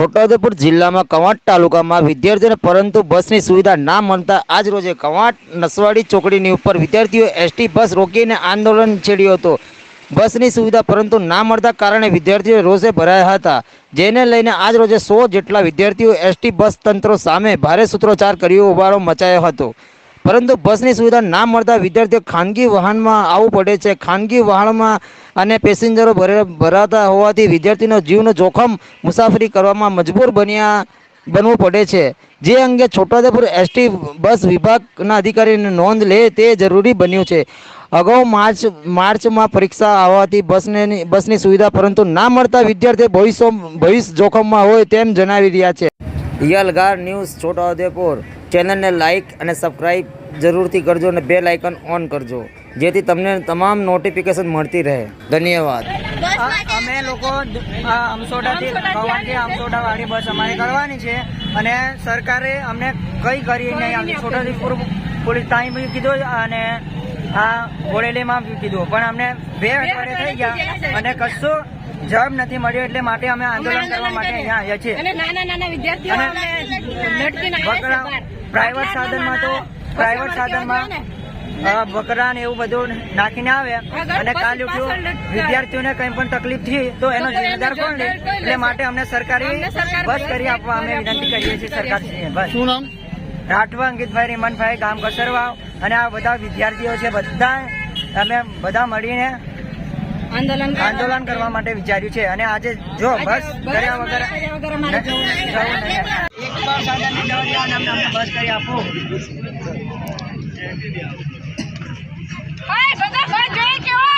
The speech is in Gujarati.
છોટાઉદેપુર જિલ્લામાં કવાંટ તાલુકામાં વિદ્યાર્થીઓને પરંતુ બસની સુવિધા ના મળતા આજ રોજે કવાંટ, નસવાડી ચોકડીની ઉપર વિદ્યાર્થીઓ એસટી બસ રોકીને આંદોલન છેડ્યું હતું. બસની સુવિધા પરંતુ ના મળતા કારણે વિદ્યાર્થીઓ રોષે ભરાયા હતા. જેને લઈને આજ રોજે સો જેટલા વિદ્યાર્થીઓ એસટી બસ તંત્રો સામે ભારે સૂત્રોચ્ચાર કર્યો ઉભારો મચાયો હતો. પરંતુ બસની સુવિધા ના મળતા વિદ્યાર્થીઓ ખાનગી વાહનમાં આવવું પડે છે. ખાનગી વાહનમાં અને પેસેન્જરો ભરે- ભરાતા હોવાથી વિદ્યાર્થીનો જીવનો જોખમ મુસાફરી કરવામાં મજબૂર બન્યા બનવું પડે છે. જે અંગે છોટાઉદેપુર એસટી બસ વિભાગના અધિકારીને નોંધ લે તે જરૂરી બન્યું છે. અગાઉ માર્ચ માર્ચમાં પરીક્ષા આવવાથી બસને બસની સુવિધા પરંતુ ના મળતા વિદ્યાર્થીઓ ભવિષ્ય ભવિષ્ય જોખમમાં હોય તેમ જણાવી રહ્યા છે. યલગાર ન્યૂઝ છોટાઉદેપુર. ચેનલને લાઇક અને સબસ્ક્રાઈબ જરૂરથી કરજો અને બેલ આઇકન ઓન કરજો. જેથી તમને તમામ નોટિફિકેશન મળતી રહે. ધન્યવાદ. અમે લોકો આ અમસોડાથી કવાંટથી અમસોડા વાળી બસ અમારે કરવાની છે અને સરકારે અમને કઈ કરી નહીં છોટાઉદેપુર પોલીસ ટાઈમ બી કીધું અને આ બોડેલીમાં બી કીધું. પણ અમને બે અઠવાડિયે થઈ ગયા અને કશું જવાબ નથી મળ્યો એટલે માટે અમે આંદોલન કરવા માટે અહીંયા આવ્યા છીએ. પ્રાઇવેટ સાધનમાં તો પ્રાઇવેટ સાધનમાં બકરા ને એવું બધું નાખીને આવે અને કાલ ઉઠ્યું. વિદ્યાર્થીઓને કંઈ પણ તકલીફ થઈ તો એનો જવાબદાર કોણ લે? એટલે માટે અમને સરકારી બસ કરી આપવા અમે વિનંતી કરીએ છીએ સરકાર બસ. શું નામ? રાઠવા અંકિતભાઈ રીમનભાઈ ગામ કસરવાવ. અને આ બધા વિદ્યાર્થીઓ છે બધા અમે બધા મળીને આંદોલન કરવા આંદોલન કરવા માટે. વિચાર્યું છે. અને આજે જો બસ કર્યા વગર. એક અમને બસ કરી આપો. ઓય, બધા બસ જોઈએ કે ઓય?